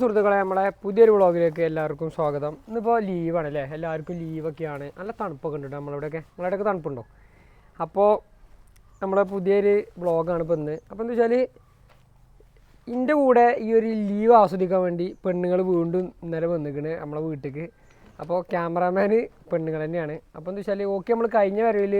സുഹൃത്തുക്കളെ നമ്മളെ പുതിയൊരു വ്ളോഗിലേക്ക് എല്ലാവർക്കും സ്വാഗതം. ഇന്നിപ്പോൾ ലീവാണ് അല്ലേ എല്ലാവർക്കും ലീവൊക്കെയാണ്. നല്ല തണുപ്പൊക്കെ ഉണ്ട് നമ്മളിവിടെയൊക്കെ. നിങ്ങളുടെയൊക്കെ തണുപ്പുണ്ടോ? അപ്പോൾ നമ്മളെ പുതിയൊരു വ്ളോഗാണ് ഇപ്പോൾ ഇന്ന്. അപ്പോൾ എന്താ വെച്ചാൽ എന്റെ കൂടെ ഈ ഒരു ലീവ് ആസ്വദിക്കാൻ വേണ്ടി പെണ്ണുങ്ങൾ വീണ്ടും ഇന്നലെ വന്നിക്കണ് നമ്മളെ വീട്ടിലേക്ക് അപ്പോൾ ക്യാമറാമാന് പെണ്ണുങ്ങൾ തന്നെയാണ്. അപ്പോൾ എന്താ വെച്ചാൽ ഓക്കെ നമ്മൾ കഴിഞ്ഞ വരവിൽ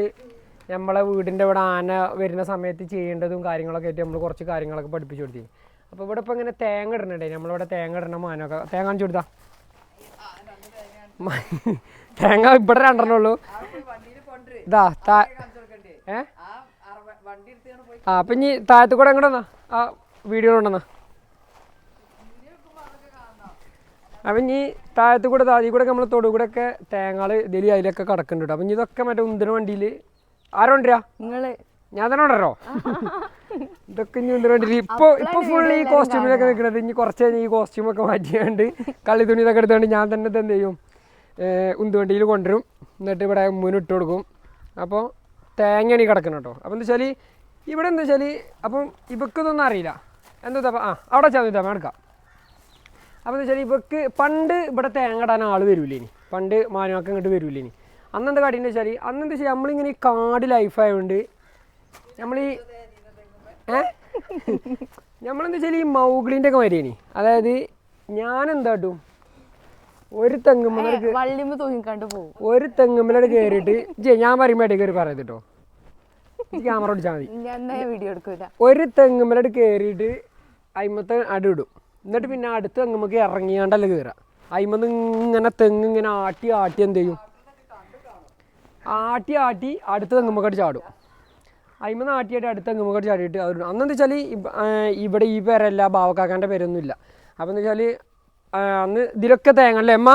നമ്മളെ വീടിന്റെ ഇവിടെ ആന വരുന്ന സമയത്ത് ചെയ്യേണ്ടതും കാര്യങ്ങളൊക്കെ ആയിട്ട് നമ്മൾ കുറച്ച് കാര്യങ്ങളൊക്കെ പഠിപ്പിച്ചു കൊടുത്തി അപ്പോൾ ഇവിടെ ഇപ്പോൾ ഇങ്ങനെ തേങ്ങ ഇടണുണ്ടേ. നമ്മളിവിടെ തേങ്ങ ഇടണ മാനൊക്കെ തേങ്ങ കാണിച്ചു കൊടുത്താ. തേങ്ങ ഇവിടെ രണ്ടെണ്ണേ ഇതാ താ ഏ? ആ അപ്പം ഇനി താഴത്ത് കൂടെ എങ്ങോട്ട് വന്നാ. ആ വീഡിയോ കൊണ്ടുവന്നാ അപ്പം ഇനി താഴത്ത് കൂടെ താതി കൂടെ നമ്മൾ തൊടു കൂടെ ഒക്കെ തേങ്ങകൾ ഇതിൽ അതിലൊക്കെ കിടക്കുന്നുണ്ട് അപ്പം ഇനി ഇതൊക്കെ മറ്റേ ഉന്തിന വണ്ടിയിൽ ആരോണ്ടിയാ നിങ്ങൾ ഞാൻ തന്നെ ഉണ്ടല്ലോ. ഇതൊക്കെ ഇനി ഉന്തിന ഇപ്പൊ ഇപ്പോൾ ഫുൾ ഈ കോസ്റ്റ്യൂമിലൊക്കെ നിൽക്കുന്നത് ഇനി കുറച്ച് കഴിഞ്ഞ് ഈ കോസ്റ്റ്യൂമൊക്കെ മാറ്റിയാണ്ട് കള്ളി തുണി ഇതൊക്കെ എടുത്തുകൊണ്ട് ഞാൻ തന്നെ ഇത് എന്ത് ചെയ്യും ഉന്തുവണ്ടിയിൽ കൊണ്ടുവരും. എന്നിട്ട് ഇവിടെ മുന്നിട്ട് കൊടുക്കും. അപ്പോൾ തേങ്ങയാണ് ഈ കിടക്കുന്നത് കേട്ടോ. അപ്പോൾ എന്താ വെച്ചാൽ ഇവിടെ എന്താ വെച്ചാൽ അപ്പം ഇവക്കിതൊന്നും അറിയില്ല. എന്താ ആ അവിടെ ചെന്നിട്ടാ എടുക്കാം. അപ്പോൾ എന്താ വെച്ചാൽ ഇവക്ക് പണ്ട് ഇവിടെ തേങ്ങ ഇടാൻ ആൾ വരില്ലേ ഇനി പണ്ട് മാനുവാക്കം ഇങ്ങോട്ട് വരില്ലേ ഇനി അന്ന് എന്താ കാട്ടിയെന്ന് വെച്ചാൽ അന്നെന്താ വെച്ചാൽ നമ്മളിങ്ങനെ ഈ കാട് ലൈഫായതുകൊണ്ട് നമ്മൾ ഈ ഏ? നമ്മളെന്താ വെച്ചാൽ ഈ മൗഗ്ലിന്റെ ഒക്കെ വരികയാണ് അതായത് ഞാൻ എന്താ കാട്ടും ഒരു തെങ്ങുമ്പോണ്ട് തൂങ്ങിക്കണ്ട് പോകും ഒരു തെങ്ങുമ്മലോട് കയറിയിട്ട് ജെ ഞാൻ ഇടയ്ക്ക് കയറി പറയുന്നത് കേട്ടോ ക്യാമറ ഓടിച്ചാൽ മതി. വീഡിയോ എടുക്കൂല. ഒരു തെങ്ങുമ്മലോട് കയറിയിട്ട് അയിമത്തെ അടിയിടും എന്നിട്ട് പിന്നെ അടുത്ത തെങ്ങുമ്മക്ക് ഇറങ്ങിയാണ്ടല്ല കയറുക അയിമന്ന് ഇങ്ങനെ തെങ്ങ് ഇങ്ങനെ ആട്ടി ആട്ടി എന്ത് ചെയ്യും? ആട്ടി ആട്ടി അടുത്ത തെങ്ങുമ്മക്കടി ചാടും. അയിമന്ന് നാട്ടിയായിട്ട് അടുത്ത് അടുത്ത മുഖം ചാടിയിട്ട് അവർ അന്നെന്താ വെച്ചാൽ ഇവിടെ ഈ പേരല്ല ബാവക്കാക്കാന്റെ പേരൊന്നുമില്ല. അപ്പോൾ എന്താ വെച്ചാൽ അന്ന് ഇതിലൊക്കെ തേങ്ങല്ലേ അമ്മ?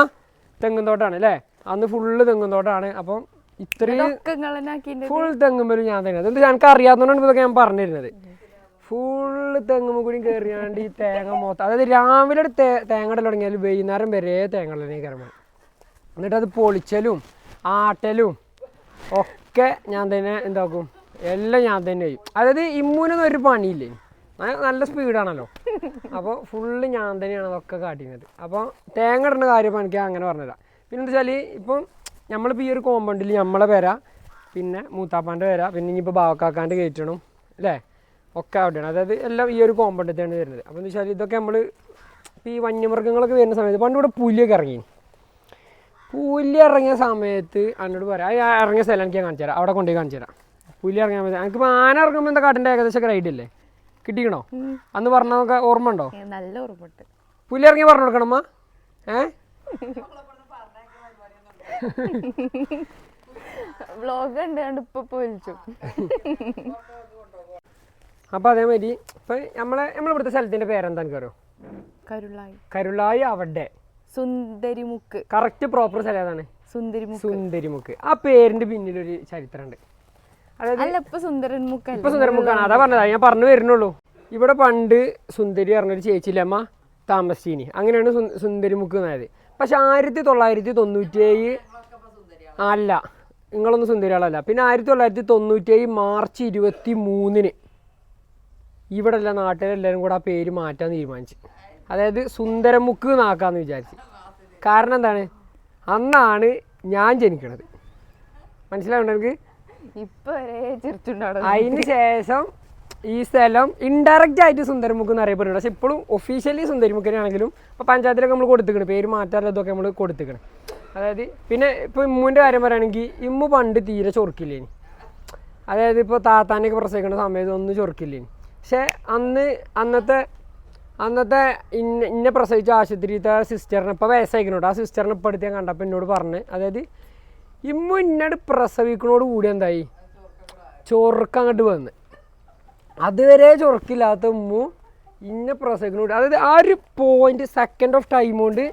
തെങ്ങും തോട്ടാണ് അല്ലേ? അന്ന് ഫുള്ള് തെങ്ങും തോട്ടാണ് അപ്പം ഇത്രയും ഫുൾ തെങ്ങുമ്പോൾ ഞാൻ തന്നെ അതെന്താ എനിക്ക് അറിയാത്തതുകൊണ്ടാണ് ഇതൊക്കെ ഞാൻ പറഞ്ഞിരുന്നത്. ഫുള്ള് തെങ്ങുമ്പോൾ കൂടി കയറിയാണ്ട് ഈ തേങ്ങ മൊത്തം അതായത് രാവിലെ തേ തേങ്ങ ഇടൽ തുടങ്ങിയാൽ വൈകുന്നേരം വരെ തേങ്ങ തന്നെ കയറുമ്പോൾ എന്നിട്ട് അത് പൊളിച്ചലും ആട്ടലും ഒക്കെ ഞാൻ തന്നെ എന്താക്കും. എല്ലാം ഞാൻ തന്നെ ചെയ്യും. അതായത് ഇമ്മൂനൊന്നും ഒരു പണിയില്ലേ? നല്ല സ്പീഡാണല്ലോ. അപ്പോൾ ഫുള്ള് ഞാൻ തന്നെയാണ് അതൊക്കെ കാട്ടിയത് അപ്പോൾ തേങ്ങ ഇടുന്ന കാര്യം എനിക്ക് അങ്ങനെ പറഞ്ഞുതരാം. പിന്നെ എന്താ വെച്ചാൽ ഇപ്പം നമ്മളിപ്പോൾ ഈ ഒരു കോമ്പൗണ്ടിൽ നമ്മളെ പേര പിന്നെ മൂത്താപ്പാന്റെ പേര പിന്നെ ഇനിയിപ്പോൾ ബാവക്കാക്കാന്റെ കയറ്റണം അല്ലേ? ഒക്കെ അവിടെയാണ്. അതായത് എല്ലാം ഈ ഒരു കോമ്പൗണ്ടത്താണ് വരുന്നത്. അപ്പോൾ എന്താ വെച്ചാൽ ഇതൊക്കെ നമ്മൾ ഇപ്പോൾ ഈ വന്യമൃഗങ്ങളൊക്കെ വരുന്ന സമയത്ത് പണ്ട് ഇവിടെ പുലിയൊക്കെ ഇറങ്ങി. പുലി ഇറങ്ങിയ സമയത്ത് അന്നോട് പറയാം ഇറങ്ങിയ സ്ഥലം എനിക്ക് ഞാൻ കാണിച്ചു തരാം അവിടെ കൊണ്ടുപോയി കാണിച്ചു തരാം പുലി ഇറങ്ങാൻ പറ്റും. എനിക്കിപ്പോൾ ആന ഇറങ്ങുമ്പോൾ എന്താ കാട്ടിന്റെ ഏകദേശം റൈഡ് അല്ലേ കിട്ടിക്കണോ? അന്ന് പറഞ്ഞ ഓർമ്മ ഉണ്ടോ? നല്ല ഓർമ്മയുണ്ട്. പുലി ഇറങ്ങി പറഞ്ഞു കൊടുക്കണമ്മ ഏ? വ്ളോഗ് ഇപ്പൊ പൊലിച്ചു അപ്പോൾ അതേമാതിരി ഇപ്പൊ നമ്മളെ നമ്മളിവിടുത്തെ സ്ഥലത്തിന്റെ പേരെന്താ എനിക്കറിയോ കരുളായി. കരുളായി അവിടെ. സുന്ദരിമുക്ക്. കറക്റ്റ് പ്രോപ്പർ സ്ഥലം ഏതാണ്? സുന്ദരിമുക്ക്. സുന്ദരിമുക്ക്. ആ പേരിന്റെ പിന്നിലൊരു ചരിത്രമുണ്ട് അല്ല ഇപ്പൊ സുന്ദരൻ മുക്കല്ല ഇപ്പൊ സുന്ദരമുക്കാണ് അതാ പറഞ്ഞതാ. ഞാൻ പറഞ്ഞു വരുന്നുള്ളൂ. ഇവിടെ പണ്ട് സുന്ദരി പറഞ്ഞൊരു ചേച്ചിയില്ലമ്മ താമസിച്ചിനി അങ്ങനെയാണ് സുന്ദരിമുക്ക് എന്നായത്. പക്ഷെ ആയിരത്തി തൊള്ളായിരത്തി തൊണ്ണൂറ്റേഴ് അല്ല നിങ്ങളൊന്നും സുന്ദരികളല്ല പിന്നെ ആയിരത്തി തൊള്ളായിരത്തി തൊണ്ണൂറ്റിയേഴ് മാർച്ച് ഇരുപത്തി മൂന്നിന് ഇവിടെ എല്ലാ നാട്ടിലെല്ലാവരും കൂടെ ആ പേര് മാറ്റാൻ തീരുമാനിച്ചു. അതായത് സുന്ദരമുക്ക് എന്നാക്കാന്ന് വിചാരിച്ചു. കാരണം എന്താണ്? അന്നാണ് ഞാൻ ജനിക്കണത്. മനസ്സിലാവുണ്ടോ എനിക്ക് അതിന് ശേഷം ഈ സ്ഥലം ഇൻഡയറക്റ്റ് ആയിട്ട് സുന്ദരമുക്ക് എന്ന് അറിയപ്പെടുന്നുണ്ട്. പക്ഷെ ഇപ്പോഴും ഒഫീഷ്യലി സുന്ദരിമുക്കനാണെങ്കിലും ഇപ്പോൾ പഞ്ചായത്തിലൊക്കെ നമ്മൾ കൊടുത്തിക്കണം പേര് മാറ്റാറുള്ളതൊക്കെ നമ്മൾ കൊടുത്തിക്കണം അതായത് പിന്നെ ഇപ്പോൾ ഇമ്മുവിന്റെ കാര്യം പറയുകയാണെങ്കിൽ ഇമ്മു പണ്ട് തീരെ ചൊറുക്കില്ലേനി. അതായത് ഇപ്പോൾ താത്താനൊക്കെ പ്രസവിക്കുന്ന സമയത്ത് ഒന്നും ചൊറുക്കില്ലേനി. പക്ഷേ അന്ന് അന്നത്തെ അന്നത്തെ ഇന്ന ഇന്നെ പ്രസവിച്ച ആശുപത്രിയിലത്തെ സിസ്റ്ററിനെ ഇപ്പോൾ വയസ്സായിക്കണോട്ടോ. ആ സിസ്റ്ററിനെ ഇപ്പോൾ അടുത്ത് ഞാൻ കണ്ടപ്പോൾ എന്നോട് പറഞ്ഞ്. അതായത് ഇമ്മു ഇന്നോട് പ്രസവിക്കണോട് കൂടി എന്തായി? ചൊറുക്ക അങ്ങോട്ട് വന്ന്. അതുവരെ ചൊറുക്കില്ലാത്ത ഉമ്മു ഇന്ന പ്രസവിക്കണോട് അതായത് ആ ഒരു പോയിന്റ് സെക്കൻഡ് ഓഫ് ടൈം കൊണ്ട്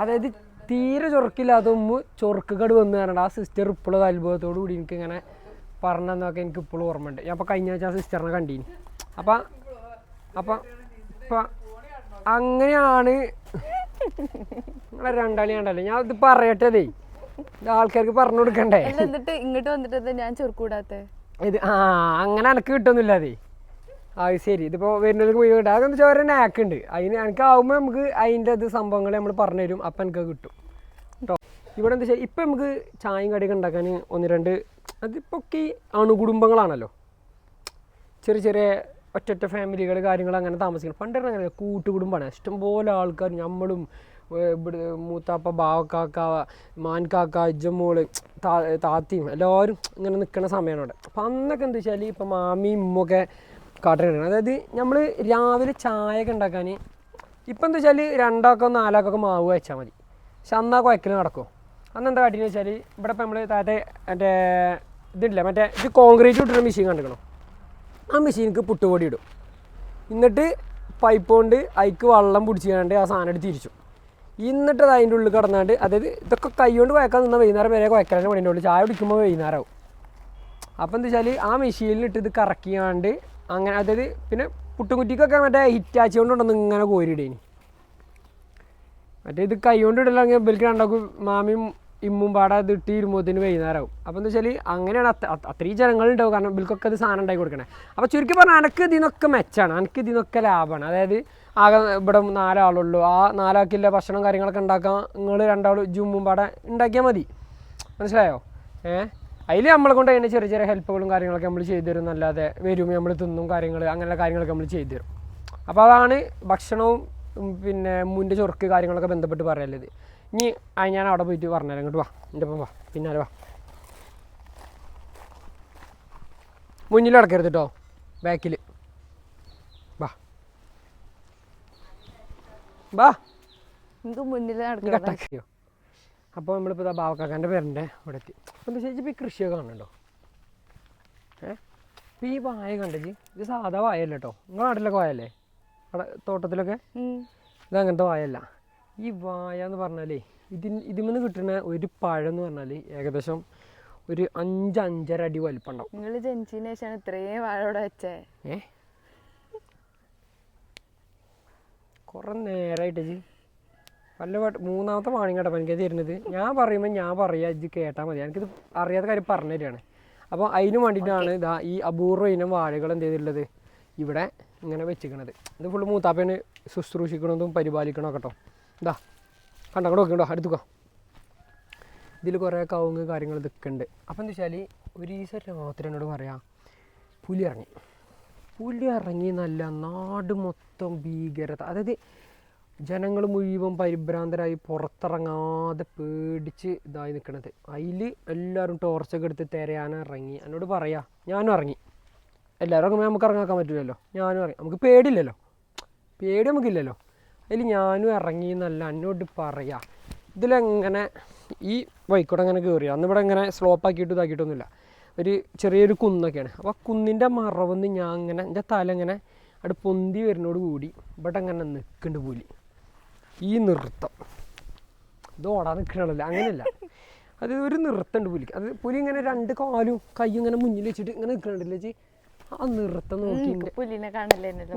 അതായത് തീരെ ചൊറുക്കില്ലാത്ത ഉമ്മു ചൊറുക്കങ്ങട് വന്ന് പറഞ്ഞിട്ട് ആ സിസ്റ്റർ ഇപ്പോഴും അത്ഭുതത്തോടു കൂടി എനിക്ക് ഇങ്ങനെ പറഞ്ഞതെന്നൊക്കെ എനിക്ക് ഇപ്പോഴും ഓർമ്മയുണ്ട്. ഞാൻ അപ്പോൾ കഴിഞ്ഞ ആഴ്ച ആ സിസ്റ്ററിനെ കണ്ടീനി. അപ്പം അപ്പം ഇപ്പം അങ്ങനെയാണ്. നിങ്ങളെ രണ്ടാളി കണ്ടല്ലേ? ഞാൻ ഇത് പറയട്ടെ ഇത് ആൾക്കാർക്ക് പറഞ്ഞു കൊടുക്കണ്ടേ? എന്നിട്ട് ഇങ്ങോട്ട് വന്നിട്ട് ഞാൻ ചെറുക്കൂടാത്ത? ഇത് ആ അങ്ങനെ എനക്ക് കിട്ടൊന്നുമില്ല അതേ. അത് ശരി. ഇതിപ്പോ വരുന്നവർക്ക് പോയി കിട്ടും. അതെന്ന് വെച്ചാൽ ഓരോ നാക്ക് ഉണ്ട് അതിന് എനിക്ക് ആവുമ്പോൾ നമുക്ക് അതിന്റെ അത് സംഭവങ്ങൾ നമ്മൾ പറഞ്ഞു തരും. അപ്പം എനിക്ക് കിട്ടും. കേട്ടോ ഇവിടെ എന്താ വെച്ചാൽ ഇപ്പം നമുക്ക് ചായയും കടിയൊക്കെ ഉണ്ടാക്കാൻ ഒന്ന് രണ്ട് അതിപ്പോൾ ഒക്കെ അണുകുടുംബങ്ങളാണല്ലോ. ചെറിയ ചെറിയ ഒറ്റ ഒറ്റ ഫാമിലികൾ കാര്യങ്ങൾ അങ്ങനെ താമസിക്കണം. പണ്ടൊക്കെ അങ്ങനെ കൂട്ടുകുടുംബമാണ് ഇഷ്ടംപോലെ ആൾക്കാർ നമ്മളും ഇവിടെ മൂത്താപ്പ ബാവക്കാക്ക മാൻകാക്ക ഇജ്ജമോൾ താ താത്തയും എല്ലാവരും ഇങ്ങനെ നിൽക്കുന്ന സമയമാണ് അവിടെ. അപ്പം അന്നൊക്കെ എന്താ വെച്ചാൽ ഇപ്പം മാമിയും ഉമ്മൊക്കെ കാട്ടിലാണ് അതായത് നമ്മൾ രാവിലെ ചായ ഒക്കെ ഉണ്ടാക്കാൻ ഇപ്പം എന്താ വെച്ചാൽ രണ്ടാക്കോ നാലാക്കോ ഒക്കെ മാവ് വെച്ചാൽ മതി. പക്ഷെ അന്നാ കുഴക്കൽ നടക്കും. അന്ന് എന്താ കാട്ടിയെന്ന് വെച്ചാൽ ഇവിടെ ഇപ്പം നമ്മൾ താഴത്തെ മറ്റേ ഇതില്ല മറ്റേ ഇത് കോൺക്രീറ്റ് ഇട്ടിട്ട് മെഷീൻ കണ്ടിക്കണം? ആ മെഷീനിക്ക് പുട്ടുപൊടി ഇടും. എന്നിട്ട് പൈപ്പ് കൊണ്ട് അതിക്ക് വെള്ളം പിടിച്ചാണ്ട് ആ സാധനം എടുത്ത് തിരിച്ചു എന്നിട്ട് അത് അതിന്റെ ഉള്ളിൽ കിടന്നാണ്ട് അതായത് ഇതൊക്കെ കൈകൊണ്ട് കുഴക്കാൻ നിന്നാൽ വൈകുന്നേരം വരെ കുഴക്കാനാണ് പണിന്റെ ഉള്ളൂ ചായ കുടിക്കുമ്പോൾ വൈകുന്നേരമാവും അപ്പോൾ എന്താ വെച്ചാൽ ആ മെഷീനിലിട്ട് ഇത് കറക്കിയാണ്ട് അങ്ങനെ അതായത് പിന്നെ പുട്ടുകുറ്റിക്കൊക്കെ മറ്റേ ഹിറ്റാച്ചി കൊണ്ടുണ്ടെന്ന് ഇങ്ങനെ കോരിയിടേനി മറ്റേ ഇത് കൈ കൊണ്ട് ഇടലാണെങ്കിൽ ഇവർക്ക് രണ്ടാക്കും മാമിയും ഇമ്മും പാടെ അത് ഇട്ട് ഇരുമ്പോത്തിന് വൈകുന്നേരമാവും അപ്പോൾ എന്താ വെച്ചാൽ അങ്ങനെയാണ് അത്ര അത് അത്രയും ജനങ്ങളുണ്ടാവും. കാരണം ബിൽക്കൊക്കെ അത് സാധനം ഉണ്ടാക്കി കൊടുക്കണേ. അപ്പോൾ ചുരുക്കി പറഞ്ഞാൽ എനിക്ക് ഇതിനൊക്കെ മെച്ചമാണ് എനിക്ക് ഇതിനൊക്കെ ലാഭമാണ് അതായത് ആകെ ഇവിടെ നാലാളുള്ളൂ. ആ നാലാക്കില്ല ഭക്ഷണം കാര്യങ്ങളൊക്കെ ഉണ്ടാക്കാൻ നിങ്ങൾ രണ്ടാളും ജുമ്മും പാടെ ഉണ്ടാക്കിയാൽ മതി. മനസ്സിലായോ? ഏ? അതിൽ നമ്മളെ കൊണ്ട് അതിന്റെ ചെറിയ ചെറിയ ഹെൽപ്പുകളും കാര്യങ്ങളൊക്കെ നമ്മൾ ചെയ്തു തരും. എന്നല്ലാതെ വരും നമ്മൾ തിന്നും കാര്യങ്ങൾ അങ്ങനെയുള്ള കാര്യങ്ങളൊക്കെ നമ്മൾ ചെയ്തു തരും. അപ്പോൾ അതാണ് ഭക്ഷണവും പിന്നെ മുന്റെ ചൊറുക്ക് കാര്യങ്ങളൊക്കെ ബന്ധപ്പെട്ട് പറയാനുള്ളത്. ഇനി ആ ഞാൻ അവിടെ പോയിട്ട് പറഞ്ഞുതരാം. ഇങ്ങോട്ട് വാ. എന്റെ ഒപ്പം വാ. പിന്നാലെ വാ. മുന്നിൽ അടക്കരുത് കേട്ടോ. ബാക്കിൽ വാ. വാ. എനിക്ക് മുന്നിൽ കട്ടാക്കിയോ അപ്പോൾ നമ്മളിപ്പോൾ ഇതാ ബാവക്കാക്കാന്റെ പേരന്റെ അവിടെ എത്തി. അപ്പം എന്താ ചേച്ചി ഇപ്പോൾ ഈ കൃഷിയൊക്കെ കാണുന്നുണ്ടോ? ഏ? ഇപ്പം ഈ വായ കണ്ടത് ഇത് സാധാ വായല്ല കേട്ടോ? നിങ്ങളുടെ നാട്ടിലൊക്കെ വായല്ലേ അവിടെ തോട്ടത്തിലൊക്കെ? ഇത് അങ്ങനത്തെ വായല്ല ഈ വായ എന്ന് പറഞ്ഞാലേ ഇതിൽ ഇതിൽ കിട്ടുന്ന ഒരു പഴം എന്ന് പറഞ്ഞാൽ ഏകദേശം ഒരു അഞ്ച് അഞ്ചര അടി വലിപ്പം ഉണ്ടാവും നിങ്ങൾ ജനിച്ചതിന് ശേഷമാണ് ഇത്രയും വാഴ ഇവിടെ വെച്ചേ. ഏ? കുറേ നേരമായിട്ട് ജി വല്ല പാട്ട് മൂന്നാമത്തെ വാണിംഗ് കേട്ടപ്പോൾ എനിക്ക് തരുന്നത്. ഞാൻ പറയുമ്പോൾ ഞാൻ പറയാ ഇത് കേട്ടാൽ മതി. എനിക്കിത് അറിയാത്ത കാര്യം പറഞ്ഞു തരികയാണ് അപ്പോൾ അതിന് വേണ്ടിയിട്ടാണ് ഇതാ ഈ അപൂർവ ഇനം വാഴകൾ എന്ത് ചെയ്തിട്ടുള്ളത് ഇവിടെ ഇങ്ങനെ വെച്ചിക്കണത്. ഇത് ഫുള്ള് മൂത്താപ്പേന് ശുശ്രൂഷിക്കണതും പരിപാലിക്കണം കേട്ടോ. ഇതാ കണ്ടോ അങ്ങോട്ട് നോക്കിണ്ടോ അടുത്തുക്കോ. ഇതിൽ കുറേ കവുങ്ങ് കാര്യങ്ങൾ ഇതൊക്കെ ഉണ്ട്. അപ്പം എന്താ വെച്ചാൽ ഒരു ദിവസം മാത്രം എന്നോട് പറയാം പുലി ഇറങ്ങി. പുലി ഇറങ്ങി നല്ല നാട് മൊത്തം ഭീകരത. അതായത് ജനങ്ങൾ മുഴുവൻ പരിഭ്രാന്തരായി പുറത്തിറങ്ങാതെ പേടിച്ച് ഇതായി നിൽക്കണത് അതിൽ എല്ലാവരും ടോർച്ചൊക്കെ എടുത്ത് തിരയാനും ഇറങ്ങി. എന്നോട് പറയാ ഞാനും ഇറങ്ങി. എല്ലാവരും നമുക്ക് ഇറങ്ങാക്കാൻ പറ്റില്ലല്ലോ. ഞാനും ഇറങ്ങി. നമുക്ക് പേടിയില്ലല്ലോ. പേടി നമുക്കില്ലല്ലോ. അതിൽ ഞാനും ഇറങ്ങി എന്നല്ല എന്നോട് പറയാ. ഇതിലെങ്ങനെ ഈ വൈക്കോടെ അങ്ങനെ കയറി അന്ന് ഇവിടെ ഇങ്ങനെ സ്ലോപ്പ് ആക്കിയിട്ട് ഇതാക്കിയിട്ടൊന്നുമില്ല. ഒരു ചെറിയൊരു കുന്നൊക്കെയാണ്. അപ്പോൾ ആ കുന്നിന്റെ മറവെന്ന് ഞാൻ ഇങ്ങനെ എന്റെ തല ഇങ്ങനെ അവിടെ പൊന്തി വരുന്നോട് കൂടി ഇവിടെ അങ്ങനെ നിൽക്കുന്നുണ്ട് പുലി. ഈ നൃത്തം. ഇത് ഓടാൻ നിൽക്കണല്ലോ അങ്ങനെയല്ല. അത് ഒരു നൃത്തമുണ്ട് പുലിക്ക് അത് പുലി ഇങ്ങനെ രണ്ട് കാലും കൈ ഇങ്ങനെ മുന്നിൽ വെച്ചിട്ട് ഇങ്ങനെ നിൽക്കണുണ്ടല്ലേ ചേച്ചി? ആ നൃത്തം നോക്കി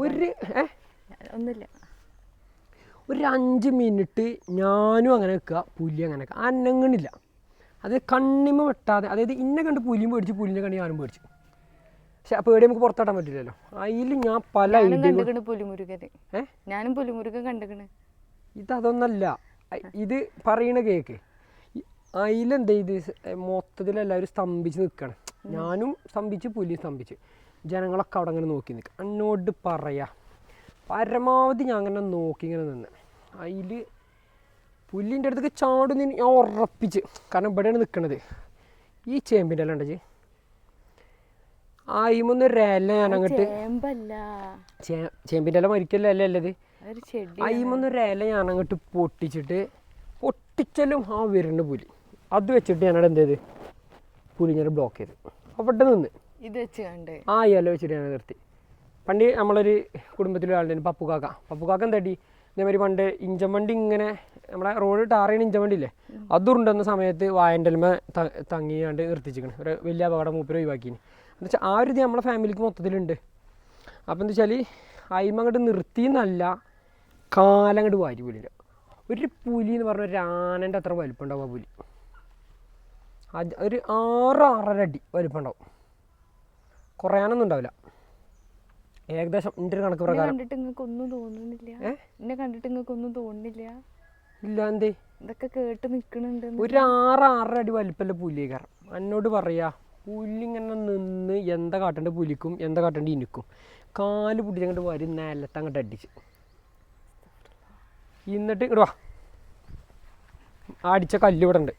ഒരു ഏഹ് ഒന്നുമില്ല. ഒരു അഞ്ച് മിനിറ്റ് ഞാനും അങ്ങനെ നിൽക്കുക പുലി അങ്ങനെ നിൽക്കുക അനങ്ങണില്ല അത് കണ്ണിമ വെട്ടാതെ അതായത് ഇന്നെ കണ്ട് പുലിയും പേടിച്ച് പുലിനെ കണ്ട് ഞാനും പേടിച്ചു. പക്ഷെ പേടി നമുക്ക് പുറത്താട്ടാൻ പറ്റില്ലല്ലോ. അതിൽ ഞാൻ പല ഞാനും പുലിമുരുകൻ ഇത് അതൊന്നല്ല. ഇത് പറയണ കേക്ക്. അതിലെന്താ ഇത്? മൊത്തത്തിൽ എല്ലാവരും സ്തംഭിച്ച് നിൽക്കണം. ഞാനും സ്തംഭിച്ച് പുലിയും സ്തംഭിച്ച്. ജനങ്ങളൊക്കെ അവിടെ അങ്ങനെ നോക്കി നിൽക്കുക എന്നോട് പറയാ. പരമാവധി ഞാൻ അങ്ങനെ നോക്കി ഇങ്ങനെ നിന്ന്. അതിൽ പുല്ലിന്റെ അടുത്തേക്ക് ചാടുന്ന ഞാൻ ഉറപ്പിച്ച്. കാരണം ഇവിടെയാണ് നിൽക്കുന്നത് ഈ ചേമ്പിന്റെ അല്ല ഉണ്ടേ ആയിമൊന്ന് രല ഞാൻ അങ്ങോട്ട് ചേമ്പിന്റെ ഇല മരിക്കല്ല അല്ലേ അല്ലത്? ഒരു ഇല ഞാൻ അങ്ങോട്ട് പൊട്ടിച്ചിട്ട് പൊട്ടിച്ചാലും ആ വരുന്ന പുലി അത് വെച്ചിട്ട് ഞാനവിടെ എന്ത് ചെയ്ത്? പുലി ഞാൻ ബ്ലോക്ക് ചെയ്ത്. അവിടെ നിന്ന്. ഇത് വെച്ച് കണ്ട് ആ ഇല വെച്ചിട്ട് ഞാൻ നിർത്തി. പണ്ട് നമ്മളൊരു കുടുംബത്തിലെ ആളുണ്ടായിരുന്നു പപ്പു കാക്ക എന്താട്ടി ഇതേമാതിരി പണ്ട് ഇഞ്ചമണ്ടി ഇങ്ങനെ നമ്മളെ റോഡ് ടാർ ചെയ്യുന്ന ഇഞ്ചമണ്ടി ഇല്ലേ അതുണ്ടെന്ന സമയത്ത് വായന്റെ അല്മ തങ്ങിയാണ്ട് നിർത്തിച്ചിരിക്കണം ഒരു വലിയ അപകടം മൂപ്പര് ഒഴിവാക്കിന്. എന്ന് വെച്ചാൽ ആ ഒരു ഇത് നമ്മളെ ഫാമിലിക്ക് മൊത്തത്തിലുണ്ട്. അപ്പം എന്താ വെച്ചാൽ അയിമ അങ്ങോട്ട് നിർത്തിയെന്നല്ല കാലങ്ങോട്ട് വാരി പുലിയില്ല ഒരു പുലി എന്ന് പറഞ്ഞ ഒരു ആനന്റെ അത്ര വലിപ്പം ഉണ്ടാവും ആ പുലി. അത് ഒരു ആറ് ആറര അടി വലിപ്പം ഉണ്ടാവും കുറയാനൊന്നും ഉണ്ടാവില്ല. ഏകദേശം എന്റെ ഒരു കണക്ക് പ്രകാരം. കണ്ടിട്ട് നിങ്ങൾക്ക് ഒന്നും തോന്നുന്നില്ല? എന്നെ കണ്ടിട്ട് നിങ്ങൾക്ക് ഒന്നും തോന്നുന്നില്ല. ഇല്ല എന്തേ? ഇതൊക്കെ കേട്ട് നിൽക്കണുണ്ട് ഒരു ആറ് ആറര അടി വലിപ്പല്ല പുലിയെ കയറാം എന്നോട് പറയാ പുലി ഇങ്ങനെ നിന്ന് എന്താ കാട്ടേണ്ട പുലിക്കും എന്താ കാട്ടേണ്ട ഇനിക്കും കാൽ പിടിച്ച് അങ്ങോട്ട് വരും നിലത്ത് അങ്ങോട്ട് അടിച്ച്. എന്നിട്ട് ഇങ്ങോട്ട് വാ. അടിച്ച കല്ല് ഇവിടെ ഉണ്ട്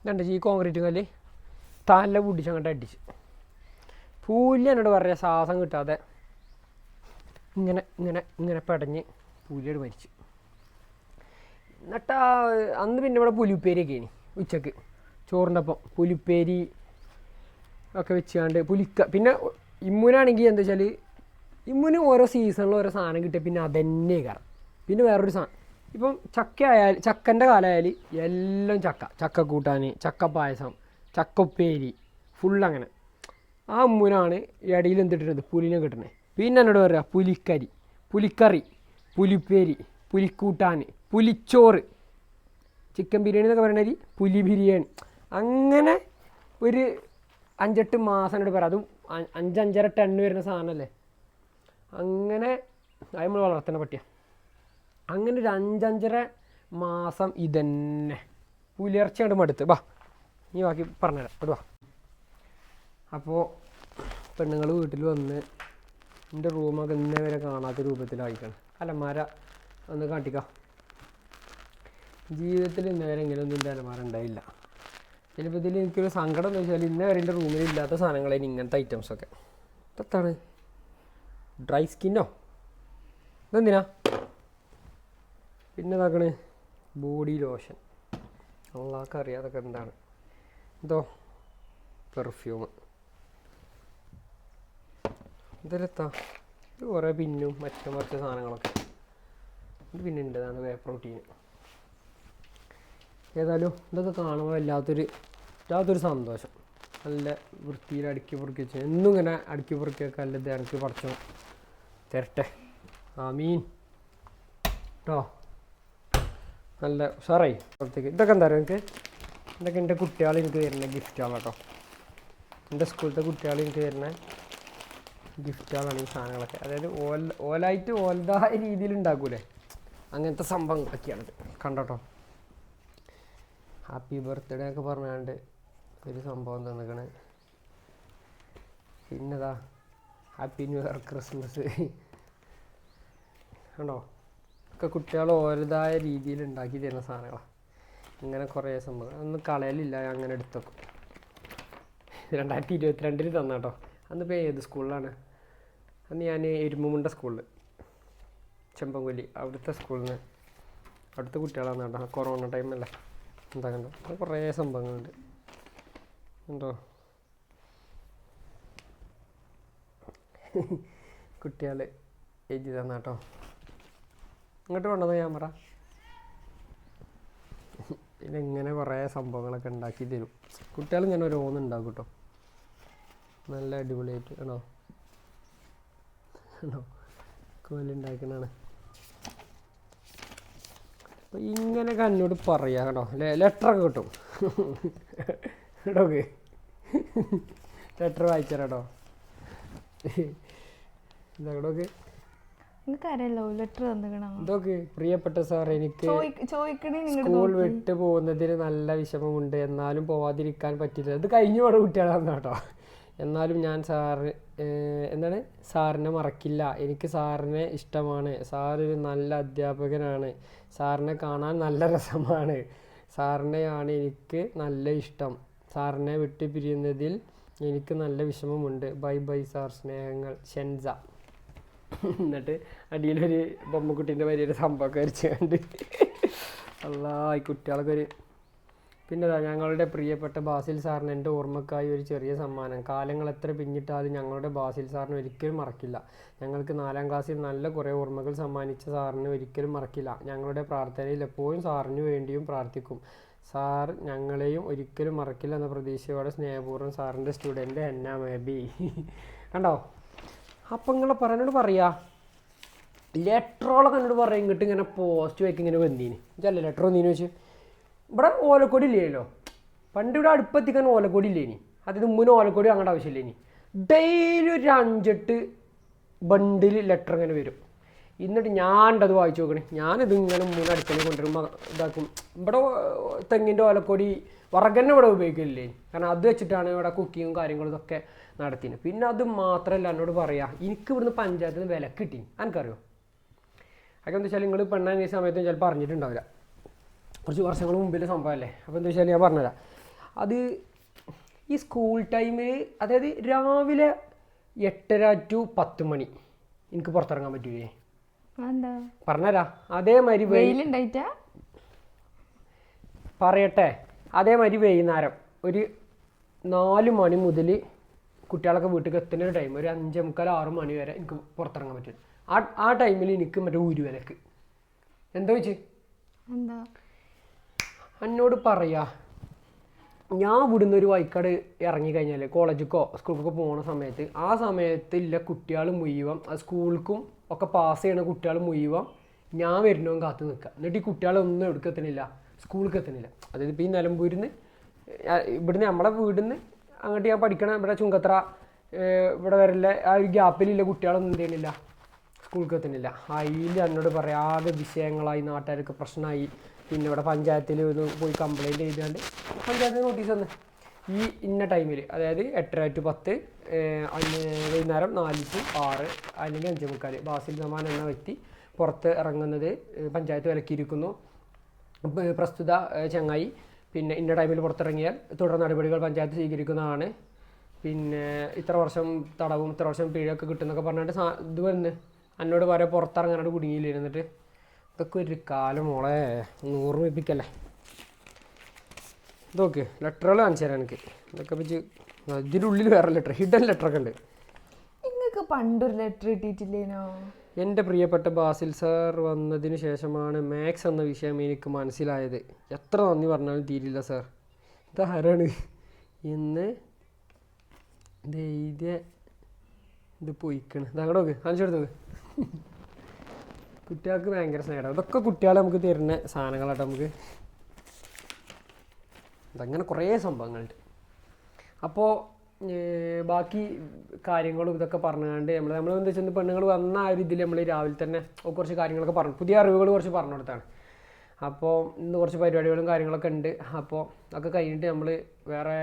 ഇതുണ്ട് ഈ കോൺക്രീറ്റ് കല്ല്. തല പൊടിച്ച് അങ്ങോട്ട് അടിച്ച്. പുലി എന്നോട് പറയാ ശ്വാസം കിട്ടാതെ ഇങ്ങനെ ഇങ്ങനെ ഇങ്ങനെ പടഞ്ഞ് പൂലിയോട് മരിച്ചു എന്നിട്ട് അന്ന് പിന്നെ ഇവിടെ പുലിപ്പേരിയൊക്കെ ഇനി ഉച്ചയ്ക്ക്. ചോറിന്റെ ഒപ്പം പുലിപ്പേരി ഒക്കെ വെച്ചാണ്ട് പുലിക്ക. പിന്നെ ഇമ്മുനാണെങ്കിൽ എന്താ വെച്ചാൽ ഇമ്മുന് ഓരോ സീസണിൽ ഓരോ സാധനം കിട്ടിയ പിന്നെ അതന്നെ കയറാം പിന്നെ വേറൊരു സാധനം ഇപ്പം ചക്ക ആയാൽ ചക്കന്റെ കാലമായാൽ എല്ലാം ചക്ക. ചക്ക കൂട്ടാൻ ചക്ക പായസം ചക്കൊപ്പേരി ഫുൾ അങ്ങനെ ആ അമ്മൂനാണ് ഇടയിൽ എന്തിട്ടിരുന്നത്? പുലിനെ കിട്ടുന്നത് പിന്നെ എന്നോട് പറയുക പുലിക്കരി പുലിക്കറി പുലിപ്പേരി പുലിക്കൂട്ടാൻ പുലിച്ചോറ്. ചിക്കൻ ബിരിയാണി എന്നൊക്കെ പറയണത് പുലി ബിരിയാണി. അങ്ങനെ ഒരു അഞ്ചെട്ട് മാസം എന്നോട് പറയാം. അതും അഞ്ചഞ്ചര ടണ്ണ് വരുന്ന സാധനമല്ലേ അങ്ങനെ അത് നമ്മൾ വളർത്തുന്ന പട്ടിയ. അങ്ങനെ ഒരു അഞ്ചഞ്ചര മാസം ഇതന്നെ. പുലർച്ചെ കണ്ട് മടുത്ത്. വാ നീ ബാക്കി പറഞ്ഞുതരാം. ഇങ്ങോട്ട് വാ. അപ്പോൾ പെണ്ണുങ്ങൾ വീട്ടിൽ വന്ന് എന്റെ റൂമൊക്കെ ഇന്നേ വരെ കാണാത്ത രൂപത്തിലായിക്കാണ് അലമാര ഒന്ന് കാട്ടിക്കാം. ജീവിതത്തിൽ ഇന്നേ വരെ ഇങ്ങനെയൊന്നും എന്റെ അലമാര ഉണ്ടായില്ല ചിലപ്പോൾ ഇതിൽ എനിക്കൊരു സങ്കടം എന്ന് വെച്ചാൽ ഇന്നേ വരെ എന്റെ റൂമിൽ ഇല്ലാത്ത സാധനങ്ങളായി ഇങ്ങനത്തെ ഐറ്റംസൊക്കെ ഇതെത്താണ് ഡ്രൈ സ്കിന്നോ ഇതെന്തിനാ? പിന്നെ ഇതാക്കണ് ബോഡി ലോഷൻ അള്ളാഹ്ക്ക് അറിയാതൊക്കെ എന്താണ്? എന്തോ പെർഫ്യൂം ഇതിലെത്താ ഇത് കുറേ പിന്നും മറ്റും മറ്റു സാധനങ്ങളൊക്കെ. ഇത് പിന്നെ ഉണ്ട് വേ പ്രോട്ടീൻ ഏതായാലും ഇതൊക്കെ കാണുമ്പോൾ വല്ലാത്തൊരു വല്ലാത്തൊരു സന്തോഷം. നല്ല വൃത്തിയിൽ അടുക്കി പൊറുക്കി വെച്ച്. എന്നും ഇങ്ങനെ അടുക്കി പൊറുക്കിയൊക്കെ നല്ല ഇറക്കി പറിച്ചോ തരട്ടെ. മീൻ കേട്ടോ നല്ല ഉഷാറായി പുറത്തേക്ക്. ഇതൊക്കെ എന്താ പറയുക എനിക്ക് ഇതൊക്കെ എന്റെ കുട്ടികൾ എനിക്ക് തരുന്ന ഗിഫ്റ്റാണ് കേട്ടോ എന്റെ സ്കൂളിലത്തെ കുട്ടികൾ എനിക്ക് തരുന്ന ഗിഫ്റ്റുകളാണ് ഈ സാധനങ്ങളൊക്കെ? അതായത് ഓൽ ഓലായിട്ട് ഓലതായ രീതിയിൽ ഉണ്ടാക്കൂലേ? അങ്ങനത്തെ സംഭവങ്ങളൊക്കെയാണിത് കണ്ടോട്ടോ ഹാപ്പി ബർത്ത്ഡേ ഒക്കെ പറഞ്ഞാണ്ട് ഒരു സംഭവം തന്നിക്കണ്. പിന്നെതാ ഹാപ്പി ന്യൂ ഇയർ ക്രിസ്മസ് കണ്ടോ? ഒക്കെ കുട്ടികൾ ഓരതായ രീതിയിൽ ഉണ്ടാക്കി തരുന്ന സാധനങ്ങളാണ് ഇങ്ങനെ കുറേ സംഭവം അന്ന് കളയലില്ല അങ്ങനെ എടുത്തേക്കും. രണ്ടായിരത്തി ഇരുപത്തിരണ്ടിൽ തന്ന കേട്ടോ. അന്നിപ്പോൾ ഏത് സ്കൂളിലാണ്? അന്ന് ഞാൻ എരുമുമുണ്ട സ്കൂളിൽ ചെമ്പൻകൊല്ലി അവിടുത്തെ സ്കൂളിൽ നിന്ന്. അവിടുത്തെ കുട്ടികളാണ് കേട്ടോ. കൊറോണ ടൈമല്ലേ എന്താ കണ്ടോ? അങ്ങനെ കുറേ സംഭവങ്ങളുണ്ട്. ഉണ്ടോ കുട്ടികൾ എഴുതി തന്ന കേട്ടോ. ഇങ്ങോട്ട് കൊണ്ടുവന്ന ക്യാമറ. പിന്നെ ഇങ്ങനെ കുറേ സംഭവങ്ങളൊക്കെ ഉണ്ടാക്കി തരും. കുട്ടികൾ ഇങ്ങനെ ഓരോന്ന് ഉണ്ടാക്കും കേട്ടോ നല്ല അടിപൊളിയായിട്ട് ആണോ? ആണോ? കോലുണ്ടാക്കണാണ് അപ്പോൾ ഇങ്ങനെയൊക്കെ എന്നോട് പറയാം കേട്ടോ. ലെറ്ററൊക്കെ കിട്ടും കേട്ടോ ലെറ്റർ ഇതാ കേട്ടോ ഇതൊക്കെ പ്രിയപ്പെട്ട സാർ എനിക്ക് സ്കൂൾ വിട്ട് പോകുന്നതിന് നല്ല വിഷമമുണ്ട്. എന്നാലും പോവാതിരിക്കാൻ പറ്റില്ല. ഇത് കഴിഞ്ഞു പോണ കുട്ടികളാണ് കേട്ടോ. എന്നാലും ഞാൻ സാറ് എന്താണ്? സാറിനെ മറക്കില്ല. എനിക്ക് സാറിനെ ഇഷ്ടമാണ്. സാറൊരു നല്ല അധ്യാപകനാണ്. സാറിനെ കാണാൻ നല്ല രസമാണ്. സാറിനെയാണ് എനിക്ക് നല്ല ഇഷ്ടം. സാറിനെ വിട്ടു പിരിയുന്നതിൽ എനിക്ക് നല്ല വിഷമമുണ്ട്. ബൈ ബൈ സാർ സ്നേഹങ്ങൾ. ഷെൻസ. എന്നിട്ട് അടിയിലൊരു ബൊമ്മക്കുട്ടീന്റെ വലിയൊരു സംഭവമൊക്കെ വരച്ചുകൊണ്ട് അല്ലാ ഈ കുട്ടികളൊക്കെ ഒരു പിന്നെ ഞങ്ങളുടെ പ്രിയപ്പെട്ട ബാസിൽ സാറിന് എന്റെ ഓർമ്മക്കായി ഒരു ചെറിയ സമ്മാനം. കാലങ്ങൾ എത്ര പിന്നിട്ടാലും ഞങ്ങളുടെ ബാസിൽ സാറിന് ഒരിക്കലും മറക്കില്ല. ഞങ്ങൾക്ക് നാലാം ക്ലാസ്സിൽ നല്ല കുറേ ഓർമ്മകൾ സമ്മാനിച്ച സാറിന് ഒരിക്കലും മറക്കില്ല. ഞങ്ങളുടെ പ്രാർത്ഥനയിൽ എപ്പോഴും സാറിന് വേണ്ടിയും പ്രാർത്ഥിക്കും. സാർ ഞങ്ങളെയും ഒരിക്കലും മറക്കില്ല എന്ന പ്രതീക്ഷയോടെ സ്നേഹപൂർവം സാറിന്റെ സ്റ്റുഡന്റ് ഹെന്ന മേബി. കണ്ടോ? അപ്പം നിങ്ങളെ പറയാനോട് പറയാ. ലെറ്ററോളൊക്കെ എന്നോട് പറയും ഇങ്ങോട്ട് ഇങ്ങനെ പോസ്റ്റ് വയ്ക്ക് ഇങ്ങനെ വന്നീന്. ഇതല്ലേ ലെറ്റർ വന്നീന് വെച്ച് ഇവിടെ ഓലക്കൊടി ഇല്ലല്ലോ പണ്ട് ഇവിടെ അടുപ്പത്തിക്കാൻ ഓലക്കൊടി ഇല്ലേനി. അതായത് മുന്നേ ഓലക്കൊടി അങ്ങോട്ട് ആവശ്യമില്ലേനി ഡെയിലി ഒരു അഞ്ചെട്ട് ബണ്ടിൽ ലെറ്റർ ഇങ്ങനെ വരും. എന്നിട്ട് ഞാൻ അത് വായിച്ചു നോക്കണേ. ഞാനിത് ഇങ്ങനെ മൂന്ന് അടുക്കളയിൽ കൊണ്ടുവരുമ്പോൾ ഇതാക്കും. ഇവിടെ തെങ്ങിന്റെ ഓലക്കൊടി വറകന്നെ ഇവിടെ ഉപയോഗിക്കില്ലേ കാരണം അത് വെച്ചിട്ടാണ് ഇവിടെ കുക്കിങ്ങും കാര്യങ്ങളും ഇതൊക്കെ നടത്തിയത്. പിന്നെ അത് മാത്രമല്ല എന്നോട് പറയാം എനിക്ക് ഇവിടുന്ന് പഞ്ചായത്തിൽ നിന്ന് വില കിട്ടി. എനിക്കറിയോ അതൊക്കെ എന്താ വെച്ചാൽ നിങ്ങൾ പെണ്ണാൻ ഈ സമയത്ത് ചിലപ്പോൾ അറിഞ്ഞിട്ടുണ്ടാവില്ല കുറച്ച് വർഷങ്ങൾ മുമ്പിലെ സംഭവമല്ലേ? അപ്പോൾ എന്താ വെച്ചാൽ ഞാൻ പറഞ്ഞുതരാം. അത് ഈ സ്കൂൾ ടൈമിൽ അതായത് രാവിലെ എട്ടര ടു പത്ത് മണി എനിക്ക് പുറത്തിറങ്ങാൻ പറ്റൂലേ? പറഞ്ഞരാ അതേമാതിരി പറയട്ടെ. അതേമാതിരി വൈകുന്നേരം ഒരു നാല് മണി മുതൽ കുട്ടികളൊക്കെ വീട്ടിൽ എത്തുന്ന ഒരു ടൈം ഒരു അഞ്ചേ മുക്കാൽ ആറ് മണി വരെ എനിക്ക് പുറത്തിറങ്ങാൻ പറ്റും. ആ ആ ടൈമിൽ എനിക്ക് മറ്റേ ഊരുവിലക്ക്. എന്താ വെച്ച് എന്താ? എന്നോട് പറയാ ഞാൻ ഇവിടുന്ന് ഒരു വൈക്കാട് ഇറങ്ങിക്കഴിഞ്ഞാൽ കോളേജിക്കോ സ്കൂൾക്കോ പോകുന്ന സമയത്ത് ആ സമയത്ത് ഇല്ല കുട്ടികൾ മുഴുവൻ ആ സ്കൂൾക്കും ഒക്കെ പാസ് ചെയ്യണ കുട്ടികൾ മുഴുവൻ ഞാൻ വരുന്നവൻ കാത്തു നിൽക്കുക. എന്നിട്ട് ഈ കുട്ടികളൊന്നും എടുക്കത്തിനില്ല സ്കൂളിലേക്ക് എത്തണില്ല അതായത് ഇപ്പോൾ ഈ നിലമ്പൂരിന്ന് ഇവിടുന്ന് നമ്മളെ വീടിന്ന് അങ്ങോട്ട് ഞാൻ പഠിക്കണം ഇവിടെ ചുങ്കത്ര ഇവിടെ വരില്ല ആ ഒരു ഗ്യാപ്പിലില്ല കുട്ടികളൊന്നും എന്ത് ചെയ്യണില്ല. സ്കൂൾക്ക് എത്തുന്നില്ല അതിൽ എന്നോട് പറയാം ആകെ വിഷയങ്ങളായി നാട്ടുകാർക്ക് പ്രശ്നമായി. പിന്നെ ഇവിടെ പഞ്ചായത്തിൽ ഒന്ന് പോയി കംപ്ലയിന്റ് ചെയ്തുകൊണ്ട് പഞ്ചായത്തിന് നോട്ടീസ് തന്നു ഈ ഇന്ന ടൈമിൽ അതായത് എട്ടര ടു പത്ത് വൈകുന്നേരം നാല് ടു ആറ് അല്ലെങ്കിൽ അഞ്ച് മുക്കാൽ ബാസിൽ നമാൻ എന്ന വ്യക്തി പുറത്ത് ഇറങ്ങുന്നത് പഞ്ചായത്ത് വിലക്കിയിരിക്കുന്നു. പ്രസ്തുത ചങ്ങായി. പിന്നെ ഇന്ന ടൈമിൽ പുറത്തിറങ്ങിയാൽ തുടർ നടപടികൾ പഞ്ചായത്ത് സ്വീകരിക്കുന്നതാണ്. പിന്നെ ഇത്ര വർഷം തടവും ഇത്ര വർഷം പിഴയൊക്കെ കിട്ടുന്നൊക്കെ പറഞ്ഞിട്ട് സാ ഇത് വന്ന് എന്നോട് വരെ പുറത്തിറങ്ങാനായിട്ട് കുടുങ്ങിയില്ലേ എന്നിട്ട്. ഇതൊക്കെ ഒരു കാലം മോളെ ഓർമ്മിപ്പിക്കല്ലേ ഇതൊക്കെ ലെറ്ററുകൾ കാണിച്ചു തരാം എനിക്ക്. ഇതൊക്കെ വെച്ച് ഇതിനുള്ളിൽ വേറെ ലെറ്റർ ഹിഡൻ ലെറ്ററൊക്കെ ഉണ്ട്. നിങ്ങൾക്ക് പണ്ടൊരു ലെറ്റർ കിട്ടിയിട്ടില്ലേനോ? എന്റെ പ്രിയപ്പെട്ട ബാസിൽ സാർ വന്നതിന് ശേഷമാണ് മാത്സ് എന്ന വിഷയം എനിക്ക് മനസ്സിലായത്. എത്ര നന്ദി പറഞ്ഞാലും തീരില്ല സാർ. ഇതാരാണ്? ഇന്ന് ധൈര്യ ഇത് പൊയ്ക്കണ്. ഇതങ്ങടെ നോക്ക്. കാണിച്ചു കൊടുത്തു കുട്ടികൾക്ക് ഭയങ്കര സ്നേഹം. ഇതൊക്കെ കുട്ടികളെ നമുക്ക് തരുന്ന സാധനങ്ങളാട്ടോ നമുക്ക്. ഇതങ്ങനെ കുറേ സംഭവങ്ങളുണ്ട്. അപ്പോൾ ബാക്കി കാര്യങ്ങളും ഇതൊക്കെ പറഞ്ഞുകൊണ്ട് നമ്മൾ നമ്മൾ എന്താ വെച്ചാൽ പെണ്ണുങ്ങൾ വന്ന ആ ഒരു ഇതിൽ നമ്മൾ രാവിലെ തന്നെ കുറച്ച് കാര്യങ്ങളൊക്കെ പറഞ്ഞു. പുതിയ അറിവുകൾ കുറച്ച് പറഞ്ഞു കൊടുത്താണ് അപ്പോൾ ഇന്ന് കുറച്ച് പരിപാടികളും കാര്യങ്ങളൊക്കെ ഉണ്ട്. അപ്പോൾ അതൊക്കെ കഴിഞ്ഞിട്ട് നമ്മൾ വേറെ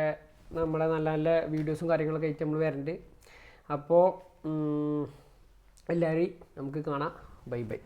നമ്മളെ നല്ല നല്ല വീഡിയോസും കാര്യങ്ങളൊക്കെ ആയിട്ട് നമ്മൾ വരുന്നുണ്ട് അപ്പോൾ എല്ലാവരെയും നമുക്ക് കാണാം. Bye bye.